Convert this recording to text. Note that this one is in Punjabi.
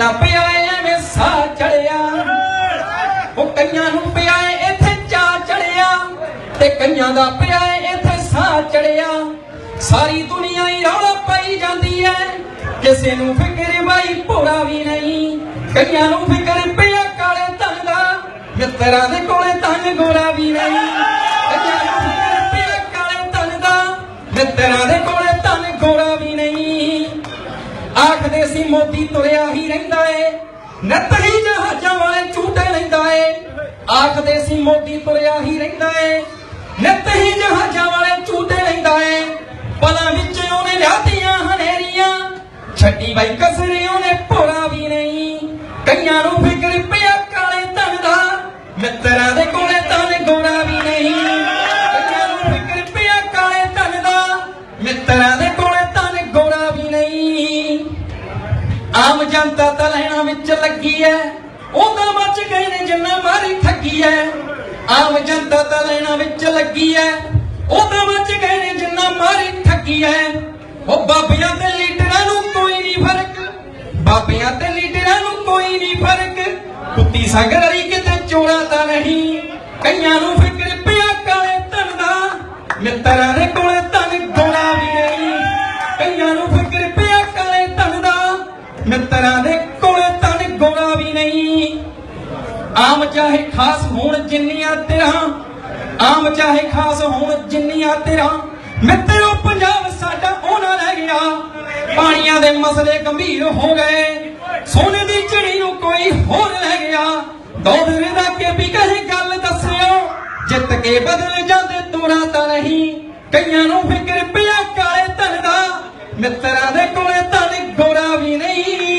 ਨਾ ਪਿਆ ਐਵੇਂ ਸਾਹ ਚੜਿਆ। ਉਹ ਕਈਆਂ ਨੂੰ ਪਿਆ ਇੱਥੇ ਚਾ ਚੜਿਆ ਤੇ ਕਈਆਂ ਦਾ ਪਿਆ ਇੱਥੇ ਸਾਹ ਚੜਿਆ। ਸਾਰੀ ਦੁਨੀਆ ਹੀ ਰੌਲਾ ਪਾਈ ਜਾਂਦੀ ਐ। ਕਿਸੇ ਨੂੰ ਫਿਕਰ ਬਾਈ ਭੋਰਾ ਵੀ ਨਹੀਂ। ਕਈਆਂ ਨੂੰ ਫਿਕਰ ਪਿਆ ਕਾਲੇ ਧਨ ਦਾ। ਮਿੱਤਰਾਂ ਦੇ ਕੋਲੇ ਧਨ ਗੋਰਾ ਵੀ ਨਹੀਂ। ਕਈਆਂ ਨੂੰ ਫਿਕਰ ਪਿਆ ਕਾਲੇ ਧਨ ਦਾ। ਮਿੱਤਰਾਂ ਦੇ ਆਖਦੇ ਸੀ, ਮੋਦੀ ਤੁਰਿਆ ਹੀ ਰਹਿੰਦਾ ਏ। ਨੱਤ ਹੀ ਜਹਾਜ਼ਾਂ ਵਾਲੇ ਝੂਟੇ ਲੈਂਦਾ ਏ। ਆਖਦੇ ਸੀ, ਮੋਦੀ ਤੁਰਿਆ ਹੀ ਰਹਿੰਦਾ ਏ। ਨੱਤ ਹੀ ਜਹਾਜ਼ਾਂ ਵਾਲੇ ਝੂਟੇ ਲੈਂਦਾ ਏ। ਪਲਾਂ ਵਿੱਚ ਉਹਨੇ ਲਿਆਤੀਆਂ ਹਨੇਰੀਆਂ। ਛੱਡੀ ਬਾਈ ਕਸਰੇ ਉਹਨੇ ਭੋਰਾ ਵੀ ਨਹੀਂ। ਕਈਆਂ ਨੂੰ ਫਿਕਰ ਪਿਆ ਕਾਲੇ ਧਨ ਦਾ। ਮਿੱਤਰਾਂ ਦੇ ਕੋਲੇ ਤਾਂ ਗੋਰਾ ਵੀ ਨਹੀਂ। ਕਈਆਂ ਨੂੰ ਫਿਕਰ ਪਿਆ ਕਾਲੇ ਧਨ ਦਾ। ਮਿੱਤਰਾਂ ਦੇ ਜਨਤਾ ਤਾਂ ਲੈਣਾ ਵਿੱਚ ਲੱਗੀ ਐ। ਉਹਦਾ ਮੱਚ ਗਏ ਨੇ ਜਿੰਨਾ ਮਾਰੀ ਠੱਗੀ ਐ। ਆਮ ਜਨਤਾ ਤਾਂ ਲੈਣਾ ਵਿੱਚ ਲੱਗੀ ਐ। ਉਹਦਾ ਮੱਚ ਗਏ ਨੇ ਜਿੰਨਾ ਮਾਰੀ ਠੱਗੀ ਐ। ਉਹ ਬਾਬਿਆਂ ਤੇ ਲੀਡਰਾਂ ਨੂੰ ਕੋਈ ਨਹੀਂ ਫ਼ਰਕ। ਬਾਬਿਆਂ ਤੇ ਲੀਡਰਾਂ ਨੂੰ ਕੋਈ ਨਹੀਂ ਫ਼ਰਕ। ਕੁੱਤੀ ਸੰਗ ਰਹੀ ਕਿਤੇ ਚੋਰਾ ਤਾਂ ਨਹੀਂ। ਕਈਆਂ ਨੂੰ ਫਿਕਰ ਪਿਆ ਕਾਲੇ ਧਨ ਦਾ। ਮਿੱਤਰਾਂ ਦੇ ਮਿੱਤਰਾਂ ਦੇ ਕੋਲੇ ਧਨ ਗੋਣਾ ਵੀ ਨਹੀਂ। ਆਮ ਚਾਹੇ ਖਾਸ ਹੋਣ ਜਿੰਨੀਆਂ ਤੇਰਾਂ, ਆਮ ਚਾਹੇ ਖਾਸ ਹੋਣ ਜਿੰਨੀਆਂ ਤੇਰਾਂ। ਮਿੱਤਰੋ ਪੰਜਾਬ ਸਾਡਾ ਉਹਨਾਂ ਲੈ ਗਿਆ। ਪਾਣੀਆਂ ਦੇ ਮਸਲੇ ਗੰਭੀਰ ਹੋ ਗਏ। ਸੋਨੇ ਦੀ ਚਿੜੀ ਨੂੰ ਕੋਈ ਹੋਰ ਲੈ ਗਿਆ। ਦੌਦਰ ਦਾ ਕੇ ਵੀ ਕਹੇ ਗੱਲ ਦੱਸਿਓ। ਜਿੱਤ ਕੇ ਬਦਲ ਜਾਂਦੇ ਤੋਰਾ ਤਾਂ ਨਹੀਂ। ਕਈਆਂ ਨੂੰ ਫਿਕਰ ਪਿਆ ਕਾਲੇ